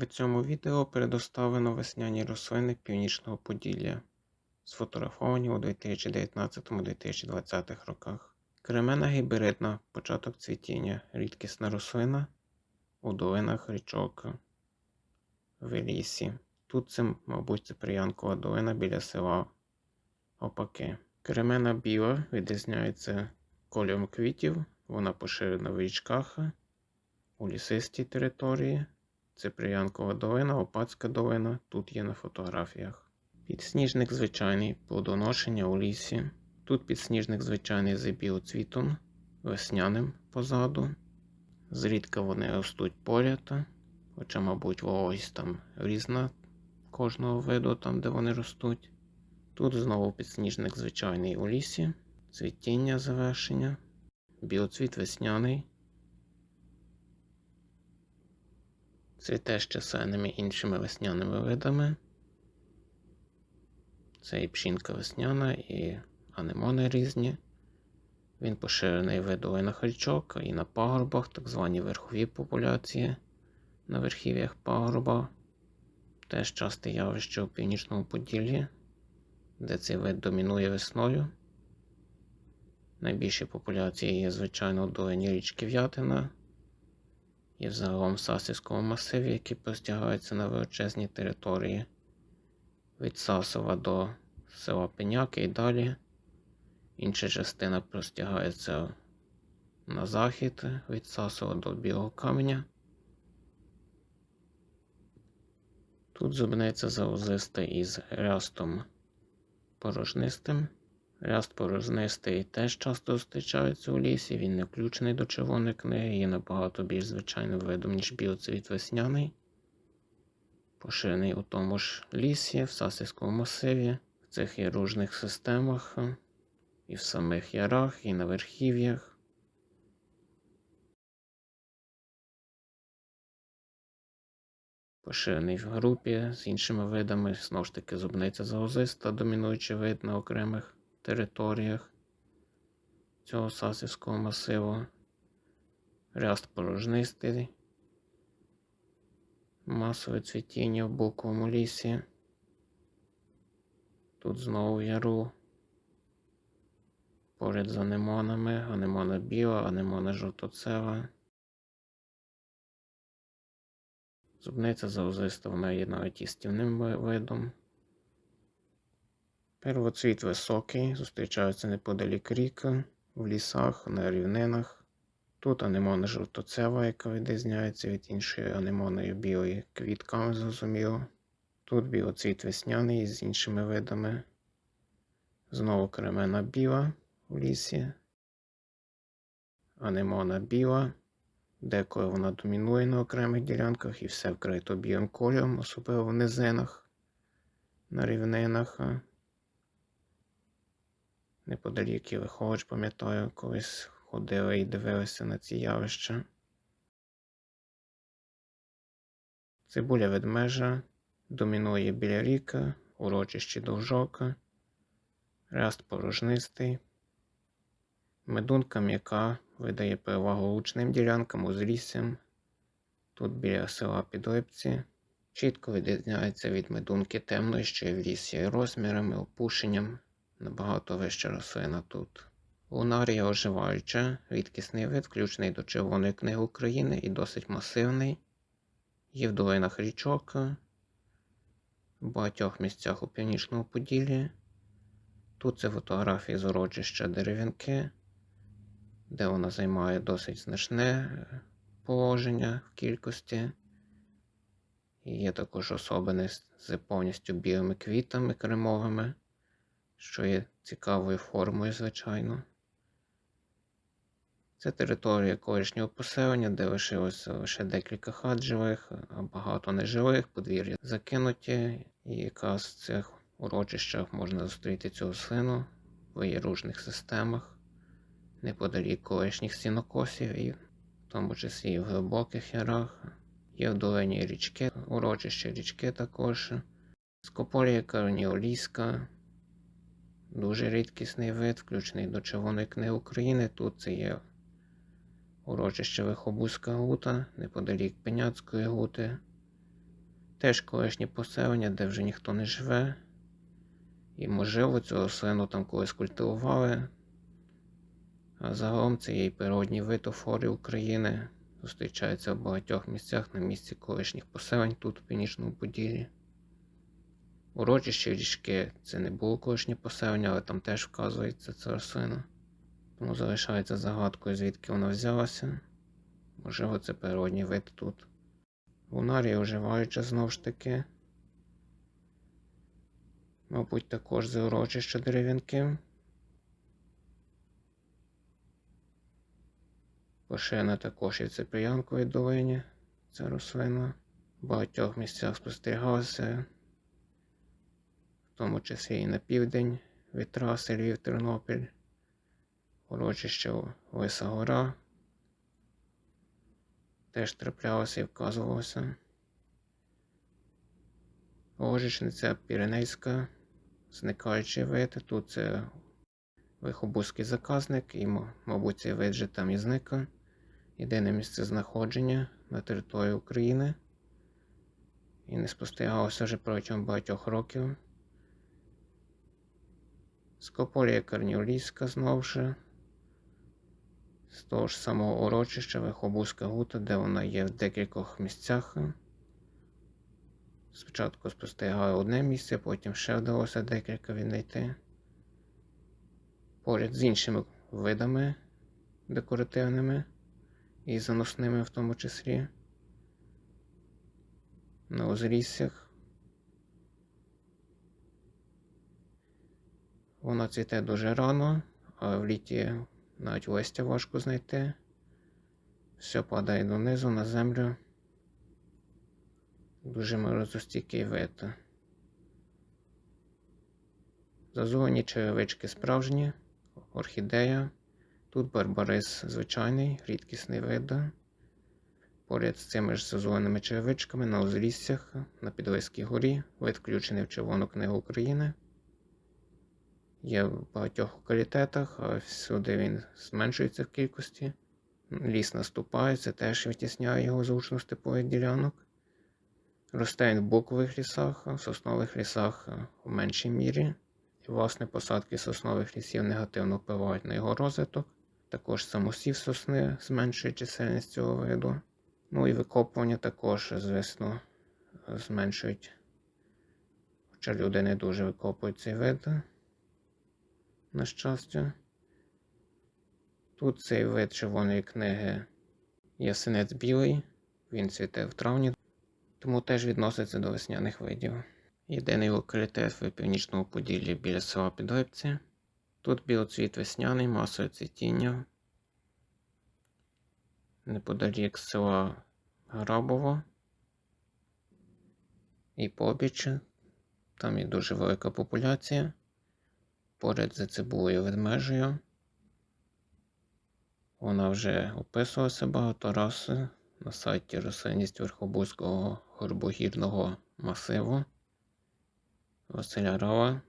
В цьому відео предоставлено весняні рослини Північного Поділля, сфотографовані у 2019-2020 роках. Кремена гібридна, початок цвітіння, рідкісна рослина у долинах річок в лісі. Тут це, мабуть, це приянкова долина біля села Опаки. Кремена біла відрізняється кольором квітів, вона поширена в річках у лісистій території. Це Приянкова долина, Опацька долина, тут є на фотографіях. Підсніжник звичайний, плодоношення у лісі. Тут підсніжник звичайний з біоцвітом, весняним позаду. Зрідка вони ростуть поряд, хоча, мабуть, вологість там різна кожного виду, там, де вони ростуть. Тут знову підсніжник звичайний у лісі, цвітіння завершення, біоцвіт весняний. Цвіте з чисельними іншими весняними видами. Це і пшінка весняна, і анемони різні. Він поширений в долинах річок і на пагорбах, так звані верхові популяції на верхів'ях пагорба. Теж часте явище у північному Поділлі, де цей вид домінує весною. Найбільші популяції є, звичайно, у долині річки В'ятина і взагалом в Сасівському масиві, які простягаються на величезній території від Сасова до села Пеняки і далі. Інша частина простягається на захід від Сасова до Білого Каменя. Тут зубниця залозиста із рястом порожнистим. Ряст порожнистий теж часто зустрічається у лісі, він не включений до червоної книги, є набагато більш звичайним видом, ніж біоцвіт весняний. Поширений у тому ж лісі, в Сасівському масиві, в цих єружних системах, і в самих ярах, і на верхів'ях. Поширений в групі з іншими видами, знову ж таки, зубниця залозиста, домінуючий вид на окремих територіях цього сасівського масиву. Ряст порожнистий, масове цвітіння в буковому лісі. Тут знову яру. Поряд з анемонами, анемона біла, анемона жовтоцева. Зубниця заузиста, вона є навіть істівним видом. Первоцвіт високий, зустрічаються неподалік ріка, в лісах, на рівнинах. Тут анемона жовтоцева, яка відрізняється від іншої анемоною білої квітками, зрозуміло. Тут білоцвіт весняний з іншими видами. Знову кремена біла в лісі. Анемона біла. Деколи вона домінує на окремих ділянках і все вкрито білим кольором, особливо в низинах, на рівнинах. Неподалік Єлихович, пам'ятаю, колись ходили і дивилися на ці явища. Цибуля ведмежа домінує біля ріка, урочище довжока, раст порожнистий, медунка м'яка видає перевагу лучним ділянкам узліссям. Тут біля села Підлипці. Чітко відрізняється від медунки темної, що є в лісі розмірами, опушенням набагато вища рослина тут. Лунарія оживаюча, рідкісний вид, включений до Червоної книги України і досить масивний. Є в долинах річок, в багатьох місцях у північному Поділлі. Тут це фотографії з урочища дерев'янки, де вона займає досить значне положення в кількості. І є також особини з повністю білими квітами кремовими що є цікавою формою, звичайно. Це територія колишнього поселення, де лишилося лише декілька хат живих, а багато нежилих, подвір'я закинуті, і якраз в цих урочищах можна зустріти цю рослину в єружних системах, неподалік колишніх стінокосів, і в тому числі і в глибоких ярах. Є в долині річки, урочище річки також, скополія карніоліська, Дуже рідкісний вид, включений до Червоної книги України. Тут це є урочище Вихобузька гута, неподалік Пеняцької гути. Теж колишнє поселення, де вже ніхто не живе. І можливо цю рослину там колись культивували. А загалом це є і природній вид у України. Зустрічається в багатьох місцях на місці колишніх поселень тут, в Північному Поділлі. Урочище річки це не було колишнє поселення, але там теж вказується ця рослина. Тому залишається загадкою, звідки вона взялася. Можливо, це природній вид тут. Лунарія оживаюча знову ж таки. Мабуть, також з урочища дерев'янки. Поширена також і в Циприянковій долині. Ця рослина. В багатьох місцях спостерігалася, тому числі і на південь від траси Львів Тернопіль, урочище Лиса Гора. Теж траплялося і вказувалося. Ложечниця Піренейська, зникаючий вид. Тут це Вихобузький заказник, і, мабуть, цей вид вже там і зникає. Єдине місце знаходження на території України. І не спостерігалося вже протягом багатьох років. Скополія Карніолійська знову ж. З того ж самого урочища Верхобузька гута, де вона є в декількох місцях. Спочатку спостерігали одне місце, потім ще вдалося декілька віднайти. Поряд з іншими видами декоративними і заносними в тому числі. На узріссях. Вона цвіте дуже рано, а в літі навіть листя важко знайти. Все падає донизу на землю. Дуже морозостійкий вид. Зазовані черевички справжні, орхідея. Тут барбарис звичайний, рідкісний вид. Поряд з цими ж зазованими черевичками на узліссях на Підвиській горі, вид включений в Червону книгу України. Є в багатьох локалітетах, а всюди він зменшується в кількості. Ліс наступає, це теж витісняє його зручно степових ділянок. Росте він в букових лісах, в соснових лісах в меншій мірі. І, власне, посадки соснових лісів негативно впливають на його розвиток. Також самосів сосни зменшує чисельність цього виду. Ну і викопування також, звісно, зменшують. Хоча люди не дуже викопують цей вид на щастя. Тут цей вид червоної книги ясенець білий, він цвіте в травні, тому теж відноситься до весняних видів. Єдиний локалітет в північному поділлі біля села Підлипці. Тут білоцвіт весняний, масове цвітіння. Неподалік села Грабово і побіч. Там є дуже велика популяція поряд за цибулею ведмежею. Вона вже описувалася багато раз на сайті рослинність Верхобузького горбогірного масиву Василя Рова.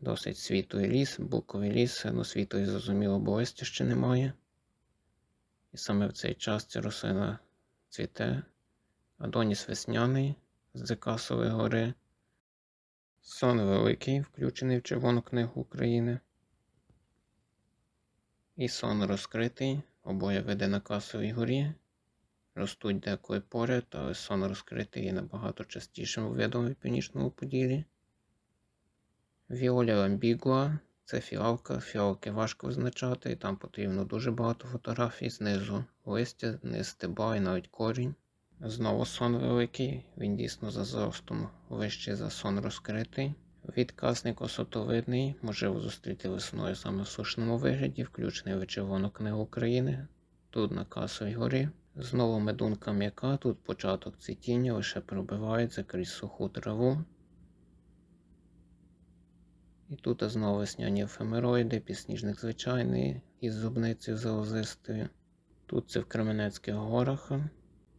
Досить світлий ліс, буковий ліс, ну світлий, зрозуміло, бо листя ще немає. І саме в цей час ця рослина цвіте. Адоніс весняний з Декасової гори. Сон Великий, включений в Червону книгу України. І сон розкритий. Обоє веде на Касовій горі. Ростуть деколи поряд, але сон розкритий є набагато частішим видом в північному поділі. Віоля Ламбігуа це фіалка. Фіалки важко визначати, і там потрібно дуже багато фотографій знизу листя, низ стеба і навіть корінь. Знову сон великий, він дійсно за зростом вищий за сон розкритий. Відказник осотовидний, можливо зустріти весною саме в сушному вигляді, включений в Червону книгу України. Тут на Касовій горі. Знову медунка м'яка, тут початок цвітіння лише пробивається крізь суху траву. І тут знову весняні ефемероїди, пісніжник звичайний із зубницею залозистою. Тут це в Кременецьких горах.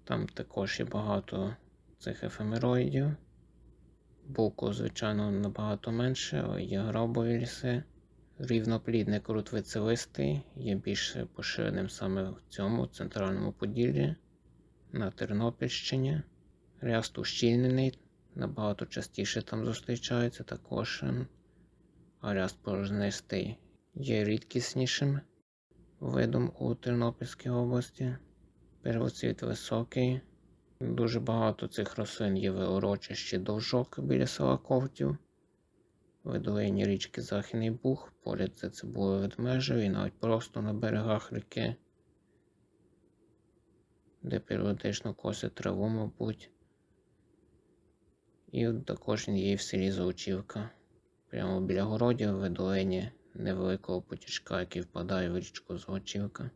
Там також є багато цих ефемероїдів. Буку, звичайно, набагато менше, є гробові ліси Рівноплідний крутвицелистий є більш поширеним саме в цьому центральному Поділлі, на Тернопільщині. Ряст ущільнений, набагато частіше там зустрічається також. ем, А ряст порожнистий є рідкіснішим видом у Тернопільській області. Первоцвіт високий. Дуже багато цих рослин є в урочищі довжок біля села Ковтів. В долині річки Західний Буг, поряд це цибулею ведмежив і навіть просто на берегах ріки, де періодично косять траву, мабуть. І також є в селі Золочівка. Прямо біля городів в долині невеликого потічка, який впадає в річку Золочівка.